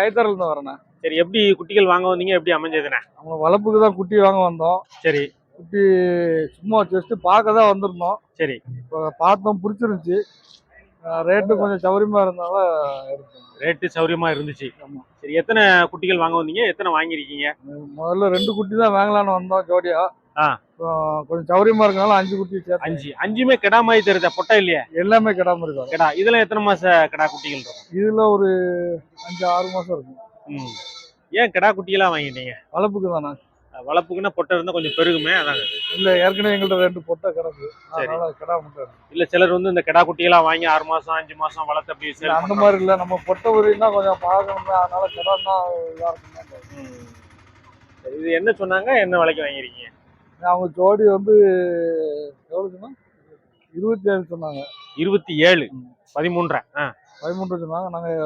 கைத்தறல இருந்து வரேண்ணே. சரி எப்படி குட்டிகள் வாங்க வந்தீங்க? எப்படி அமைஞ்சதுண்ணே? அவங்க வளர்ப்புக்கு தான் குட்டி வாங்க வந்தோம். சரி. குட்டி சும்மா ஜஸ்ட் பார்க்க தான் வந்திருந்தோம். சரி. இப்போ பார்த்தோம் பிடிச்சிருந்துச்சு. ரேட்டு கொஞ்சம் சௌரியமா இருந்தால எடுத்தோம். ரேட்டு சௌரியமா இருந்துச்சு. ஆமா. சரி எத்தனை குட்டிகள் வாங்க வந்தீங்க? எத்தனை வாங்கியிருக்கீங்க? முதல்ல ரெண்டு குட்டி தான் வாங்கலாம்னு வந்தோம் ஜோடியா. கொஞ்சம் சௌரியமா இருக்கனால அஞ்சு குட்டி அஞ்சு. அஞ்சுமே கிடா மாதிரி தெரியுதா? பொட்டை இல்லையா? எல்லாமே கிடாம இருக்காது கிடா. இதுல எத்தனை மாச கிடா குட்டிகள் இருக்கும்? இதுல ஒரு அஞ்சு ஆறு மாசம் இருக்கும். ம். ஏன் கிடா குட்டியெல்லாம் வாங்கிட்டீங்க? வளர்ப்புக்கு தானே வளர்ப்புக்குன்னா பொட்டை இருந்தா கொஞ்சம் பெருகுமே அதாங்க இல்ல ஏற்கனவே எங்கள்ட்ட ரெண்டு பொட்டை கிடக்கு. அதனால கிடா மட்டும். இல்ல சிலர் வந்து இந்த கிடா குட்டியெல்லாம் வாங்கி ஆறு மாசம் அஞ்சு மாசம் வளர்த்து அப்படி sell அந்த மாதிரி இல்ல. நம்ம பொட்டை உரினா கொஞ்சம் பார்க்கணுமே அதனால கிடான்னா இதா இருக்குமே ம். சரி, இது என்ன சொன்னாங்க? என்ன விலைக்கு வாங்கிருக்கீங்க அவங்க ஜோடி வந்து எவ்வளோக்குன்னா இருபத்தி ஏழு சொன்னாங்க. இருபத்தி ஏழு பதிமூன்றரை. ஆ. பதிமூன்று சொன்னாங்க. நாங்கள்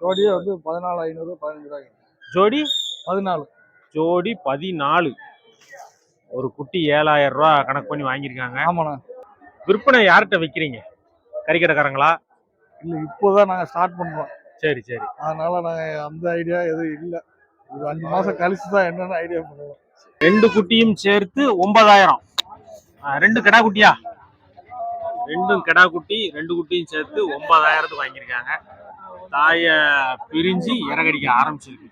ஜோடியே வந்து பதினாலு ஐநூறு பதினஞ்சு ரூபாய்க்கு ஜோடி? பதினாலு. ஜோடி பதினாலு. ஒரு குட்டி ஏழாயிரம் ரூபா கணக்கு பண்ணி வாங்கியிருக்காங்க. ஆமாண்ணா. விற்பனை யார்கிட்ட விற்கிறீங்க கறிக்கடைக்காரங்களா? இல்லை இப்போதான் நாங்கள் ஸ்டார்ட் பண்ணுறோம் சரி சரி. அதனால நாங்கள் அந்த ஐடியா எதுவும் இல்லை. ஒரு அஞ்சு மாதம் கழிச்சு தான் என்னென்ன ஐடியா பண்ணுவோம். ரெண்டு குட்டியும் சேர்த்து ஒன்பதாயிரம். ரெண்டு கிடா குட்டியா? ரெண்டும் கிடா குட்டி ரெண்டு குட்டியும் சேர்த்து ஒன்பதாயிரத்துக்கு வாங்கியிருக்காங்க. தாய பிரிஞ்சு இறகடிக்க ஆரம்பிச்சிருக்கு.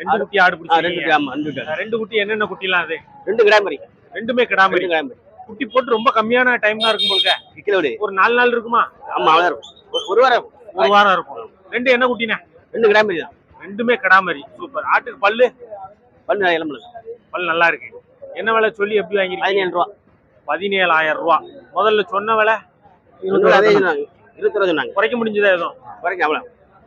ரெண்டு குட்டி ஆடு ஆ, ரெண்டு பிடிச்சி கிராம் ரெண்டு குட்டி என்னென்ன குட்டிலாம் அது? ரெண்டு கிராம் வரி ரெண்டுமே கிடா மாதிரி ரெண்டு கிராம் குட்டி போட்டு ரொம்ப கம்மியான டைம் தான் இருக்கும் போலுக்க. கிலோ விடு. ஒரு நாலு நாள் இருக்குமா? ஆமா அவ்வளோ இருக்கும். ஒரு- வாரம் ஒரு வாரம் இருக்கும். ரெண்டு என்ன குட்டினே ரெண்டு கிராம் வரி தான். ரெண்டுமே கிடா மாதிரி சூப்பர். ஆட்டுக்கு பல்லு? பண்ணு இளம்பல பல் நல்லா இருக்கு. என்ன விலை சொல்லி எப்படி வாங்கிருக்கீங்க? பதினேழு ரூபா. பதினேழாயிரம் ரூபா. முதல்ல சொன்ன விலை இருபத்தி ரூபா சொன்னாங்க. குறைக்க முடிஞ்சதா எதுவும்? குறைக்க அவ்வளோ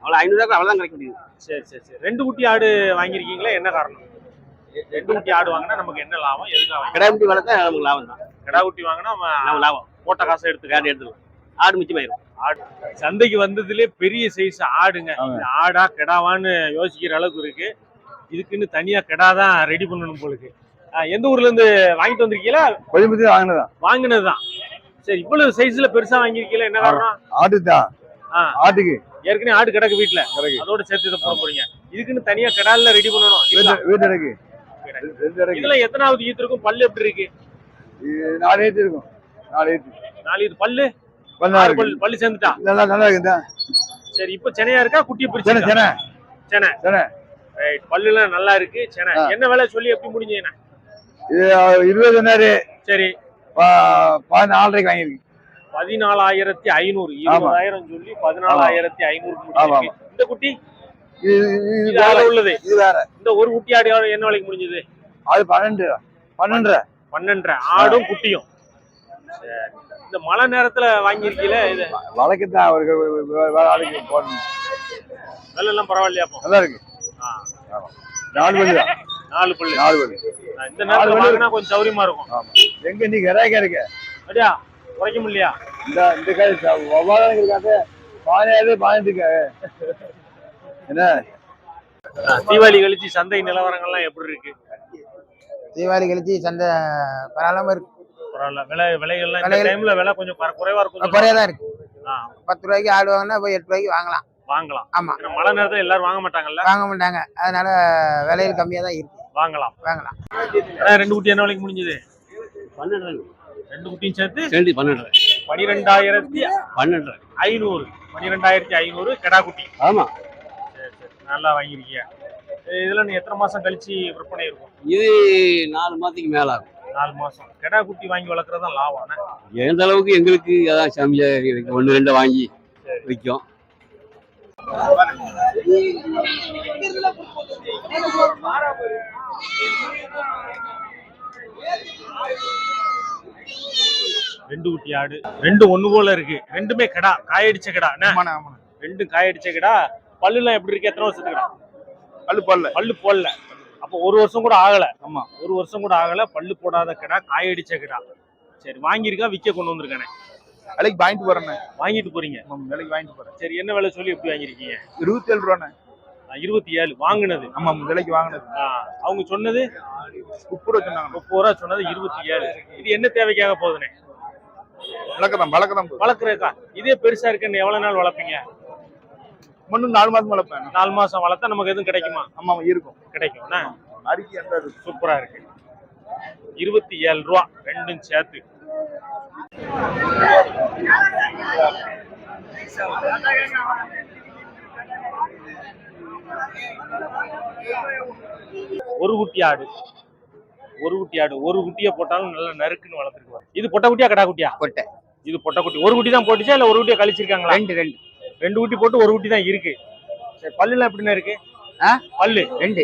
அவ்வளோ ஐநூறுரூவா அவ்வளோ தான் கிடைக்க முடியுது. சரி சரி சரி. ரெண்டு குட்டி ஆடு வாங்கியிருக்கீங்களா என்ன காரணம்? ரெண்டு குட்டி ஆடு வாங்கினா நமக்கு என்ன லாபம்? எதுக்காக? வாங்கி கிடா முட்டி வளர்த்தா நமக்கு லாபம் தான் கிடா குட்டி வாங்கினா லாபம். போட்ட காசை எடுத்துக்கலாம். காடு எடுத்துக்கலாம். ஆடு மிச்சமாயிரும். ஆடு. சந்தைக்கு வந்ததுலயே பெரிய சைஸ் ஆடுங்க. ஆடா கெடாவான்னு யோசிக்கிற அளவுக்கு இருக்கு. இதுக்குன்னு தனியா கெடா தான் ரெடி பண்ணணும் போலுக்கு. எந்த ஊர்ல இருந்து வாங்கிட்டு வந்திருக்கீங்களா? கொழும்புத்தி வாங்கினதான் வாங்கினதுதான். சரி இவ்வளவு சைஸ்ல பெருசா வாங்கியிருக்கீங்களா? என்ன காரணம்? ஆட்டு தான். ஆட்டுக்கு. ஏற்கனவே ஆடு கிடக்கு வீட்டுல கிடக்கு. அதோட சேர்த்து இதை போட போறீங்க. இதுக்குன்னு தனியா கெடால ரெடி பண்ணணும். வீட்டு இருக்கு ரெண்டு இருக்கு இதுல எத்தனாவது ஈத்து இருக்கும்? பல்லு எப்படி இருக்கு? நாலு ஏத்து இருக்கும். நாலு ஏத்து நாலு இது பல்லு? நல்லா சேர்ந்துட்டா? நல்லா நல்லா இருக்குதா சரி இப்ப சென்னையா இருக்கா குட்டியை சென பிரிச்சு சென செனை சென ரைட் பல்லுலாம் நல்லா இருக்கு சென்னை. என்ன விலை சொல்லி எப்படி முடிஞ்சீங்கண்ணா இது இருபது நேரம் சரி. பதினாலரைக்கு வாங்கியிருக்கு. பதினாலாயிரத்தி ஐநூறு. இருபதாயிரம் சொல்லி பதினாலாயிரத்தி ஐநூறு இந்த குட்டி? இது வேற. உள்ளது. இது வேற. இந்த ஒரு குட்டி ஆடு என்ன விலைக்கு முடிஞ்சது? அது பன்னெண்டு பன்னெண்டு பன்னெண்டரை. ஆடும் குட்டியும். சரி. இந்த மழை நேரத்துல வாங்கியிருக்கீல இது? வழக்கத்தான் அவருக்கு வேற ஆளுக்கு போடணும் விலை எல்லாம் பரவாயில்லையா அப்போ? நல்லா இருக்கு. ஆ. நாலு பல்லு தான். நாலு பல்லு நாலு ஆ, இந்த நேரத்துல. வாங்கினா கொஞ்சம் சௌரியமா இருக்கும். ஆமா. எங்க நீ கிராக்கா இருக்க? அப்படியா? குறைக்க முடியலையா? இந்த இந்த காய் ஒவ்வாதான் இருக்காது பானையாவது பாயிட்டு என்ன? தீபாவளி கழிச்சு சந்தை நிலவரங்கள்லாம் எப்படி இருக்கு? தீபாவளி கழிச்சு சந்தை பரவாயில்லாம இருக்கு. பரவாயில்ல விலை விலைகள்லாம் இந்த விலைகள் டைம்ல விலை கொஞ்சம் குறை- குறைவா இருக்கும் குறையா தான் இருக்கு. ஆ, பத்து ரூபாய்க்கு ஆடு வாங்கினா போய் எட்டு ரூபாய்க்கு வாங்கலாம். வாங்கலாம். ஆமா. ஏன்னா மழை நேரத்துல எல்லாரும் வாங்க மாட்டாங்கல்ல? வாங்க மாட்டாங்க. அதனால விலைகள் கம்மியா தான் இருக்கு. வாங்கலாம். வாங்கலாம். அண்ணா, ரெண்டு குட்டி என்ன விலைக்கு முடிஞ்சது? பன்னெண்டு ரெண்டு குட்டியும் சேர்த்து? பன்னெண்டு பனிரெண்டாயிரத்தி பன்னெண்டு ஐநூறு. பனிரெண்டாயிரத்தி ஐநூறு கெடா குட்டி. ஆமா. சரி சரி. நல்லா வாங்கியிருக்கீங்க இதெல்லாம் நீ எத்தனை மாசம் கழிச்சு விற்பனை இருக்கும்? இது நாலு மாதத்துக்கு மேல ஆகும். நாலு மாசம். கெடா குட்டி வாங்கி வளர்க்குறது தான் லாபம். எந்த அளவுக்கு எங்களுக்கு அதான் சமைச்சா ஒன்று ரெண்டு வாங்கி விற்கும் ரெண்டு குட்டி ஆடு. ரெண்டு ஒண்ணு போல இருக்கு. ரெண்டுமே கடா. காயடிச்ச கடா அண்ணா. ஆமாண்ணா ஆமாண்ணா. ரெண்டு காயடிச்ச கடா. பல்லுலாம் எப்படி இருக்கு? எத்தனை வருஷத்துக்கு? கடா? பல்லு பல்ல. பல்லு போடல. அப்போ ஒரு வருஷம் கூட ஆகல. ஆமா. ஒரு வருஷம் கூட ஆகல. பல்லு போடாத கடா காயடிச்ச கடா. சரி வாங்கியிருக்கா விற்க கொண்டு வந்திருக்கானே. விலைக்கு வாங்கிட்டு போறேண்ணே. வாங்கிட்டு போறீங்க? விலைக்கு வாங்கிட்டு போறேன். சரி என்ன விலை சொல்லி எப்படி வாங்கியிருக்கீங்க? இருபத்தி ஏழு ரூபாண்ணே. இருபத்தி ஏழு வாங்கினது. ஆமா விலைக்கு வாங்கினது. அவங்க சொன்னது? முப்பது ரூபா சொன்னாங்க முப்பது ரூபா சொன்னது இருபத்தி ஏழு இது என்ன தேவைக்காக போகுதுனே வழக்கதான் வழக்கதான் போகுது வளர்க்குறதுக்கா? இதே பெருசா இருக்குன்னு எவ்வளவு நாள் வளர்ப்பீங்க? இன்னும் நாலு மாசம் வளர்ப்பேன் நாலு மாசம் வளர்த்தா நமக்கு எதுவும் கிடைக்குமா? ஆமா இருக்கும். கிடைக்கும்? அரிக்கி அந்த. சூப்பரா இருக்கு. இருபத்தி ஏழு ரூபா ரெண்டும் சேர்த்து. ஒரு குட்டி ஆடு. ஒரு குட்டி ஆடு. ஒரு குட்டியை போட்டாலும் நல்ல நறுக்குன்னு வளர்த்துருக்கு இது பொட்டை குட்டியா கடா குட்டியா? பொட்டை. இது பொட்டை குட்டி. ஒரு குட்டி தான் போட்டுச்சா இல்ல ஒரு குட்டியை கழிச்சிருக்காங்களா? ரெண்டு ரெண்டு. ரெண்டு குட்டி போட்டு ஒரு குட்டி தான் இருக்கு. சரி பல்லுலாம் எப்படிண்ணா இருக்கு? ஆ? பல்லு. ரெண்டு.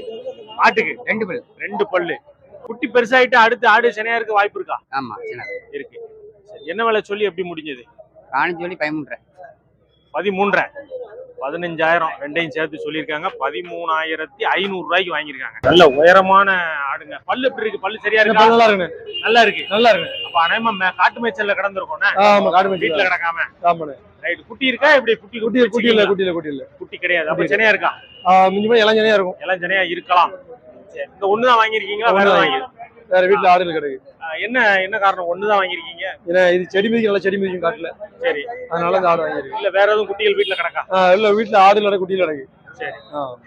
ஆட்டுக்கு? ரெண்டு பேர் ரெண்டு பல்லு. குட்டி பெருசாயிட்டு அடுத்து ஆடு சினையா இருக்க வாய்ப்பு இருக்கா? ஆமா இருக்கு. சரி, என்ன விலை சொல்லி எப்படி முடிஞ்சது? காணிச்சு சொல்லி பயமுன்றேன் பதிமூன்றரை. பதினஞ்சாயிரம் ரெண்டையும் சேர்த்து சொல்லியிருக்காங்க. பதிமூணாயிரத்தி ஐநூறு ரூபாய்க்கு வாங்கியிருக்காங்க. நல்ல உயரமான ஆடுங்க. பல்லு எப்படி இருக்கு? பல்லு சரியா இருக்கா? நல்லா இருக்கு நல்லா இருக்கு. நல்லா இருக்கு அப்ப அநேகமா மே- காட்டு மேய்ச்சல்ல கிடந்திருக்கோம்னா ஆமா காடு மேய்ச்சல் வீட்டுல கிடக்காம. ரைட் குட்டி இருக்கா? இப்படி குட்டி குட்டி குட்டி இல்ல குட்டி இல்ல குட்டி இல்ல குட்டி கிடையாது. அப்ப சென்னையா இருக்கா? ஆஹ் மிஞ்சி போய் இளஞ்சனையா இருக்கும். எல்லாம் சென்னையா இருக்கலாம் இந்த ஒண்ணுதான் வாங்கியிருக்கீங்களா? வேற வாங்கி வேற வீட்டுல ஆடுகள் கிடையாது என்ன என்ன காரணம்? ஒண்ணுதான் வாங்கியிருக்கீங்க? ஏன்னா இது செடி மிதிக்கும் நல்லா செடி மிதிக்கும் காட்டுல. சரி. அதனால இந்த ஆடு வாங்கியிருக்கு இல்ல வேற எதுவும் குட்டிகள் வீட்டுல கிடக்கா? இல்ல வீட்டுல ஆடு இல்ல குட்டி கிடக்கு. சரி.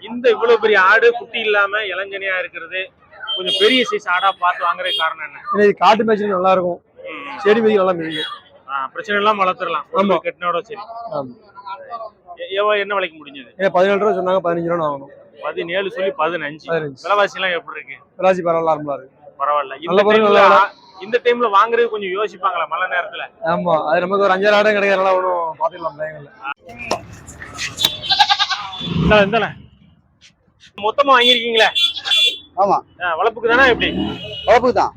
இந்த இவ்வளவு பெரிய ஆடு குட்டி இல்லாம இளஞ்சனையா இருக்கிறது கொஞ்சம் பெரிய சைஸ் ஆடா பார்த்து வாங்குறதுக்கு காரணம் என்ன? இது காட்டு மேய்ச்சல் நல்லா இருக்கும். செடி மிதிக்கும் நல்லா மிதிக்கும். பிரச்சனை இல்லாம வளர்த்துடலாம். ஆமா. கெட்டினோட சரி. ஆமா. எ- எவ்வளவு என்ன விலைக்கு முடிஞ்சது? ஏன்னா பதினேழு ரூபா சொன்னாங்க பதினஞ்சு ரூபா வாங்கணும் பதினேழு சொல்லி பதினஞ்சு. விலைவாசி எல்லாம் எப்படி இருக்கு? ராசி பரவாயில்ல நார்மலா இருக்கு. பரவாயில்ல. இந்த நல்ல பொருள், நல்ல இந்த டைம்ல வாங்குறது கொஞ்சம் யோசிப்பாங்களா மழை நேரத்துல? ஆமா. அது நமக்கு ஒரு அஞ்சாறு ஆடம் கிடைக்கிறனால ஒன்றும் பாத்துக்கலாம் இந்தாண்ணே, இந்தாண்ணே. மொத்தமா வாங்கியிருக்கீங்களே? ஆமா. வளர்ப்புக்கு தானே எப்படி? வளர்ப்பு தான்.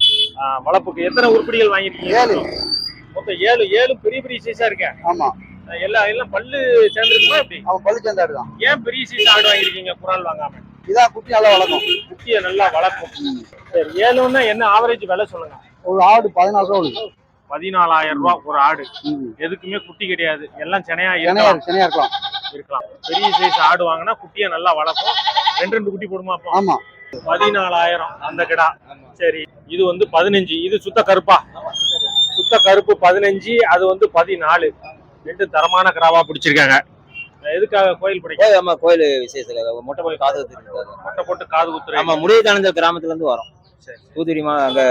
வளர்ப்புக்கு எத்தனை உருப்படிகள் வாங்கியிருக்கீங்க? ஏழு. மொத்தம் ஏழு ஏழு பெரிய பெரிய சைஸா இருக்க ஆமா. எல்லாம் எல்லாம் பல்லு சேர்ந்துருக்குமா எப்படி? அவன் பள்ளி சேர்ந்தாடு தான் ஏன் பெரிய சைஸ் ஆடு வாங்கியிருக்கீங்க குரால் வாங்காம? இதான் குட்டி நல்லா வளர்க்கும். குட்டியை நல்லா வளர்க்கும். சரி ஏழுன்னா என்ன ஆவரேஜ் விலை சொல்லுங்க. ஒரு ஆடு பதினாலு ரூபா பதினாலாயிரம் ரூபாய் ஒரு ஆடு. எதுக்குமே குட்டி கிடையாது. எல்லாம் சென்னையா இருக்கலாம். சென்னையா இருக்கலாம். இருக்கலாம். பெரிய சைஸ் ஆடு வாங்கினா குட்டியை நல்லா வளர்க்கும். ரெண்டு ரெண்டு குட்டி போடுமா அப்போ? ஆமா. பதினாலாயிரம் அந்த கிடா. சரி இது வந்து பதினஞ்சு. இது சுத்த கருப்பா? கருப்பு பதினஞ்சு அது வந்து பதினாலு. ரெண்டு தரமான கிடாவா பிடிச்சிருக்காங்க. எதுக்காக கோயில் பிடிக்கும் ஆமா கோயில் விசேஷத்துல மொட்டை கோயில் காது குத்துருக்காங்க மொட்டை போட்டு காது குத்துறேன் ஆமா முடிவுதானந்த கிராமத்துல இருந்து வரோம். சரி. தூத்துக்குடி அங்க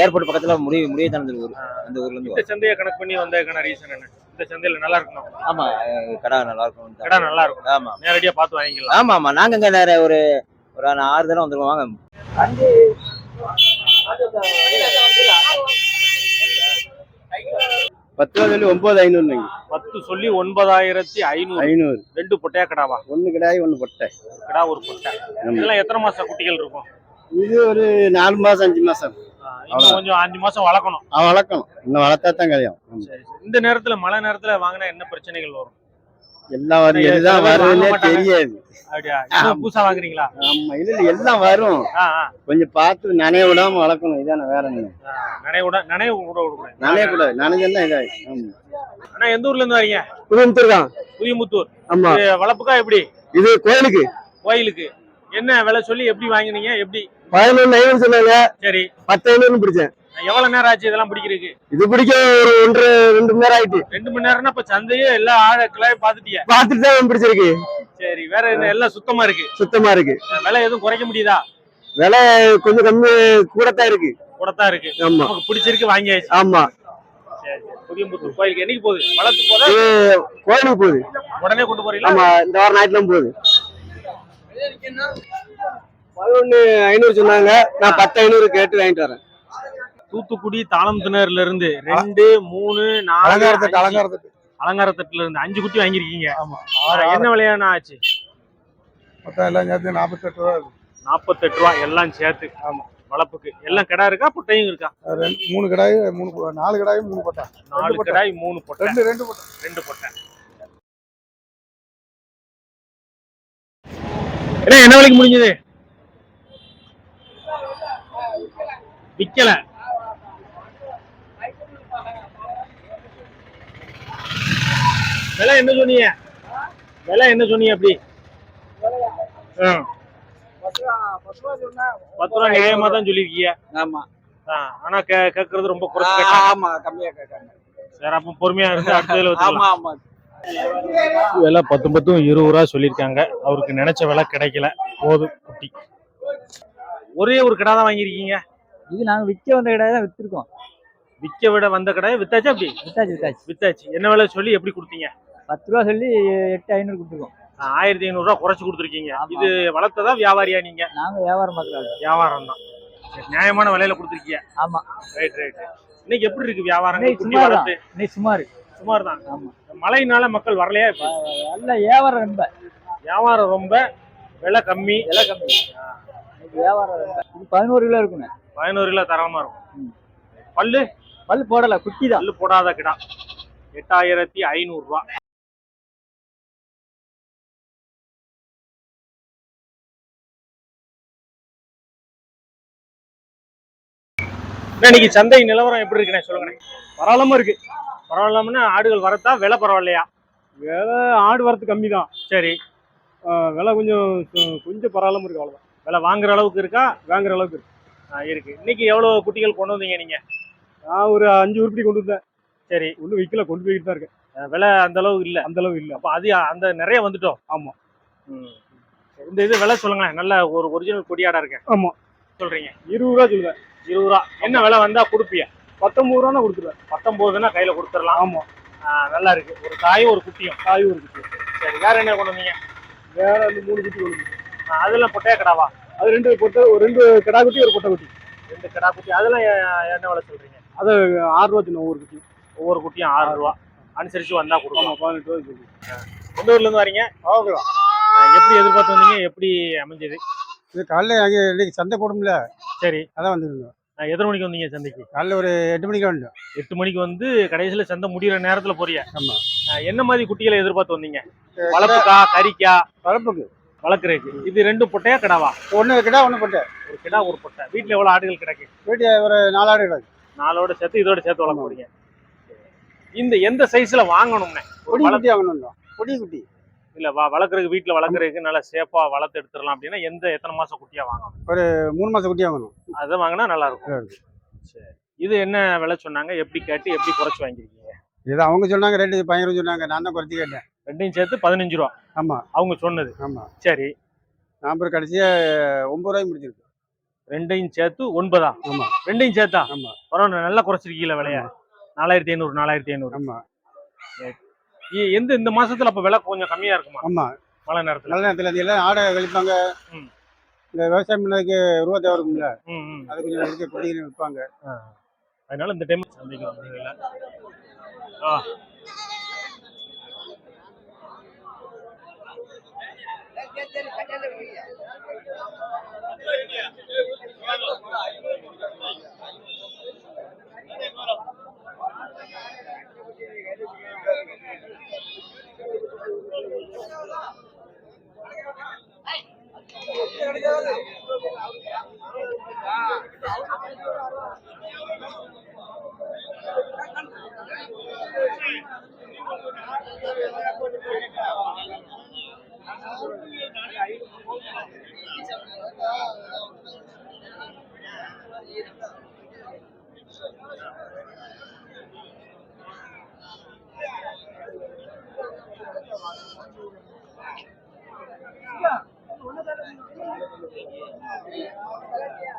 ஏர்போர்ட் பக்கத்துல முடிவு முடிவுதானந்த ஊர் அந்த ஊர்ல இருந்து இந்த சந்தையை கணக்கு பண்ணி வந்ததுக்கான ரீசன் என்ன? இந்த சந்தையில நல்லா இருக்கணும். ஆமா கடை நல்லா இருக்கும் கடை நல்லா இருக்கும் ஆமா. நேரடியா பார்த்து வாங்கிக்கலாம். ஆமா ஆமா. நாங்க இங்க நிறைய ஒரு ஒரு ஆறு தடவை வந்துருவோம். வாங்க. பத்து ரூபா சொல்லி ஒன்பது ஐநூறு பத்து சொல்லி ஒன்பதாயிரத்தி ஐநூறு. ஐநூறு. ரெண்டு பொட்டையா கிடாவா? ஒண்ணு கிடையாது ஒண்ணு பொட்டை. கிடா ஒரு பொட்டை. இதெல்லாம் எத்தனை மாசம் குட்டிகள் இருக்கும்? இது ஒரு நாலு மாசம் அஞ்சு மாசம். கொஞ்சம் அஞ்சு மாசம் வளர்க்கணும். வளர்க்கணும். இன்னும் வளர்த்தா தான் கல்யாணம். சரி. இந்த நேரத்துல மழை நேரத்துல வாங்கினா என்ன பிரச்சனைகள் வரும்? எல்லாம் வரும். எதுதான் வருதுன்னே. தெரியாது. புதுசா வாங்குறீங்களா? ஆமா இல்ல இல்ல எல்லாம் வரும். கொஞ்சம் பார்த்து நனைய விடாம வளர்க்கணும். இதான வேற என்ன. நனைய விட நனைய விட விடக்கூடாது நனைய கூடாது. நனைஞ்சா ஆமா. அண்ணா எந்த ஊர்ல இருந்து வரீங்க? புதுமுத்தூர் தான். புதியமுத்தூர் ஆமா. வளர்ப்புக்கா எப்படி? இது கோயிலுக்கு. கோயிலுக்கு. என்ன விலை சொல்லி எப்படி வாங்குனீங்க? எப்படி? பதினொன்று ஐநூறு சொன்னாங்க. சரி. பத்து ஐநூறு பிடிச்சேன். எவ்வளவு நேரம் ஆச்சு இதெல்லாம் பிடிக்கிறதுக்கு? இது பிடிக்க ஒரு ஒன்றரை ரெண்டு மணி நேரம் ஆயிட்டு. ரெண்டு மணி நேரம்னா இப்ப சந்தையே எல்லா ஆழக்கெல்லாம் பாத்துட்டீங்க பார்த்துட்டு தான் பிடிச்சிருக்கு. சரி வேற என்ன? எல்லாம் சுத்தமா இருக்கு? சுத்தமா இருக்கு. விலை எதுவும் குறைக்க முடியுதா? விலை கொஞ்சம் கம்மி கூடத்தான் இருக்கு. கூடத்தான் இருக்கு. ஆமா. பிடிச்சிருக்கு வாங்கியாச்சு. ஆமா. புதியமுத்தூர் கோயிலுக்கு என்னைக்கு போகுது? வளர்த்து போதா? கோயிலுக்கு போகுது. உடனே கொண்டு போறீங்களா? ஆமா இந்த வாரம் ஞாயிற்றுலாம் போகுது. பதினொன்னு ஐநூறு சொன்னாங்க. நான் பத்து ஐநூறு கேட்டு வாங்கிட்டு வரேன். தூத்துக்குடி தாளம் திணறுல இருந்து ரெண்டு மூணு நாலு அலங்காரத்தட்டு. அலங்காரத்தட்டு. அலங்காரத்தட்டுல இருந்து அஞ்சு குட்டி வாங்கிருக்கீங்க ஆமா. என்ன விலையான ஆச்சு? மொத்தம் எல்லாம் சேர்த்து நாற்பத்தெட்டு ரூபா நாற்பத்தெட்டு ரூபா எல்லாம் சேர்த்து. ஆமா. வளர்ப்புக்கு எல்லாம் கிடா இருக்கா பொட்டையும் இருக்கா? மூணு கடாய் மூணு நாலு கடாய் மூணு பட்டா. நாலு. கிடாய் மூணு பொட்டை. ரெண்டு ரெண்டு பட்டா. ரெண்டு பொட்டை. என்ன என்ன விலைக்கு முடிஞ்சது? விக்கல. விலை என்ன சொன்னீங்க? விலை என்ன சொன்னீங்க அப்படி. பத்து ரூபா நியாயமா தான் சொல்லிருக்கீங்க ஆமா. ஆனா கேக்குறது ரொம்ப குறைச்சு ஆமா கம்மியா கேட்காங்க சரி அப்ப பொறுமையா இருந்து அடுத்ததுல வச்சுக்கலாம் ஆமா விலை பத்து பத்தும் இருபது ரூபா சொல்லியிருக்காங்க. அவருக்கு நினைச்ச விலை கிடைக்கல. போதும் குட்டி. ஒரே ஒரு கடை தான் வாங்கியிருக்கீங்க? இது நாங்க விற்க வந்த கடை தான் வித்திருக்கோம். விற்க விட வந்த கடை வித்தாச்சா அப்படி வித்தாச்சு வித்தாச்சு. வித்தாச்சு. என்ன விலை சொல்லி எப்படி கொடுத்தீங்க? பத்து ரூபா சொல்லி எட்டு ஐநூறு கொடுத்துருக்கோம் ஆயிரத்தி ஐநூறு ரூபா குறைச்சு கொடுத்துருக்கீங்க. இது வளர்த்ததா வியாபாரியா நீங்க? நாங்க வியாபாரம் பார்க்கலாம் வியாபாரம் தான். நியாயமான விலையில கொடுத்துருக்கீங்க. ஆமா. ரைட் ரைட் இன்னைக்கு எப்படி இருக்கு வியாபாரம்? சுமார்? இன்னைக்கு சுமார். சுமார் தான் ஆமா. மழையினால மக்கள் வரலையா இப்ப? நல்ல வியாபாரம் ரொம்ப. வியாபாரம் ரொம்ப விலை கம்மி. விலை கம்மி. வியாபாரம் ரொம்ப. பதினோரு கிலோ இருக்குண்ணே. பதினோரு கிலோ தரமா இருக்கும். பல்லு? பல் போடல குட்டி தான் பல்லு போடாத கிடா. எட்டாயிரத்தி ஐநூறு ரூபா அண்ணா, இன்னைக்கு சந்தை நிலவரம் எப்படி இருக்குண்ணே? சொல்லுங்கண்ணே. பரவாயில்லாம இருக்கு. பரவாயில்லாமன்னா ஆடுகள் வரத்தா விலை பரவாயில்லையா? விலை ஆடு வரது கம்மி தான் சரி விலை கொஞ்சம் கொஞ்சம் பரவாயில்லாம இருக்கு அவ்வளவுதான். விலை வாங்குற அளவுக்கு இருக்கா? வாங்குற அளவுக்கு இருக்கு. இருக்கு. இன்னைக்கு எவ்வளவு குட்டிகள் கொண்டு வந்தீங்க நீங்க? நான் ஒரு அஞ்சு உருப்படி கொண்டு வந்தேன். சரி. ஒன்றும் விற்கல கொண்டு போய்கிட்டு தான் இருக்கேன். விலை அந்த அளவுக்கு இல்ல. அந்த அளவு இல்ல. அப்ப அது அந்த நிறைய வந்துட்டோம். ஆமா. ம். இந்த இது விலை சொல்லுங்களேன். நல்ல ஒரு ஒரிஜினல் கொடியாடா இருக்கு ஆமா. சொல்றீங்க. இருபது ரூபா சொல்லுவேன். இருபது ரூபா. என்ன விலை வந்தா கொடுப்பிய? பத்தொன்பது ரூபா கொடுத்துருவேன். பத்தொன்பதுன்னா கையில கொடுத்துடலாம். ஆமா. ஆ, நல்லா இருக்கு. ஒரு தாயும் ஒரு குட்டியும். காய் ஒரு குட்டி சரி வேற என்ன கொண்டு வந்தீங்க? வேற அந்த மூணு குட்டி கொண்டு அதெல்லாம் பொட்டையா கடாவா? அது ரெண்டு பொட்டை ஒரு ரெண்டு கிடா குட்டி ஒரு பொட்டை குட்டி. ரெண்டு கடா குட்டி அதெல்லாம் என்ன விலை சொல்றீங்க? ஆறு ரூபா சின்ன ஒவ்வொரு குட்டி. ஒவ்வொரு குட்டியும் ஆறு ரூபா. அனுசரிச்சு வந்தா ஆமா கொடுக்கலாம் பதினெட்டு ரூபா சொல்லி. எந்த ஊர்ல இருந்து வரீங்க? ஆகலாம் எப்படி எதிர்பார்த்து வந்தீங்க? எப்படி அமைஞ்சது? இது காலைல அங்கே இன்னைக்கு சந்தை போடும்ல. சரி. அதான் வந்துருந்தோம். எத்தனை மணிக்கு வந்தீங்க சந்தைக்கு? காலைல ஒரு எட்டு மணிக்கு வந்துட்டோம் எட்டு மணிக்கு வந்து கடைசியில சந்தை முடியிற நேரத்துல போறிய? ஆமா. ஆ, என்ன மாதிரி குட்டிகளை எதிர்பார்த்து வந்தீங்க? வளர்ப்புக்கா கறிக்கா? வளர்ப்புக்கு. வளர்க்குறதுக்கு. இது ரெண்டு பொட்டையா கிடாவா? ஒன்று கிடா ஒன்று பொட்டை. ஒரு கிடா ஒரு பொட்டை. வீட்டுல எவ்வளவு ஆடுகள் கிடக்கு? வீட்டு ஒரு நாலாடு கிடக்கு. நாலோட சேர்த்து இதோட சேர்த்து வளர்க்க போறீங்க இந்த எந்த சைஸ்ல வாங்கணும்னே? ஒரு பொடி வள- குட்டி வாங்கணும் பொடி குட்டி. இல்ல வா வளர்க்குறதுக்கு வீட்டுல வளர்க்குறதுக்கு நல்லா சேஃபா வளர்த்து எடுத்துடலாம் அப்படின்னா எந்த எத்தனை மாசம் குட்டியா வாங்கணும்? மூணு மாசம் குட்டி வாங்கணும். அதை வாங்கினா நல்லா இருக்கும். சரி. இது என்ன விலை சொன்னாங்க? எப்படி கேட்டு எப்படி குறைச்சு வாங்கிருக்கீங்க இது அவங்க சொன்னாங்க ரேட்டு பயங்கரம் சொன்னாங்க நான் தான் குறைச்சி கேட்டேன். ரெண்டையும் சேர்த்து பதினஞ்சு ரூபா. ஆமா. அவங்க சொன்னது. ஆமா. சரி. நான் அப்புறம் கடைசியா ஒன்பது ரூபாய்க்கு முடிச்சிருக்கு. ரெண்டையும் சேர்த்து ஒன்பதா? ஆமா. ரெண்டையும் சேர்த்தா? ஆமா. பரவாயில்ல நல்லா குறைச்சிருக்கீங்களா விலைய. நாலாயிரத்தி ஐநூறு நாலாயிரத்தி ஐநூறு. ஆமா. எந்த இந்த மாசத்துல அப்ப விலை கொஞ்சம் கம்மியா இருக்குமா? ஆமா. மழை நேரத்துல. மழை நேரத்துல எல்லாம் ஆடை வெளிப்பாங்க இந்த விவசாயம் பண்ணதுக்கு ரூபா தேவை இருக்கும்ல அது கொஞ்சம் இருக்கு கொடிக்கு விற்பாங்க. அதனால இந்த டைம் சந்திக்கலாம் வந்தீங்களா ஆ. Thank you. 经验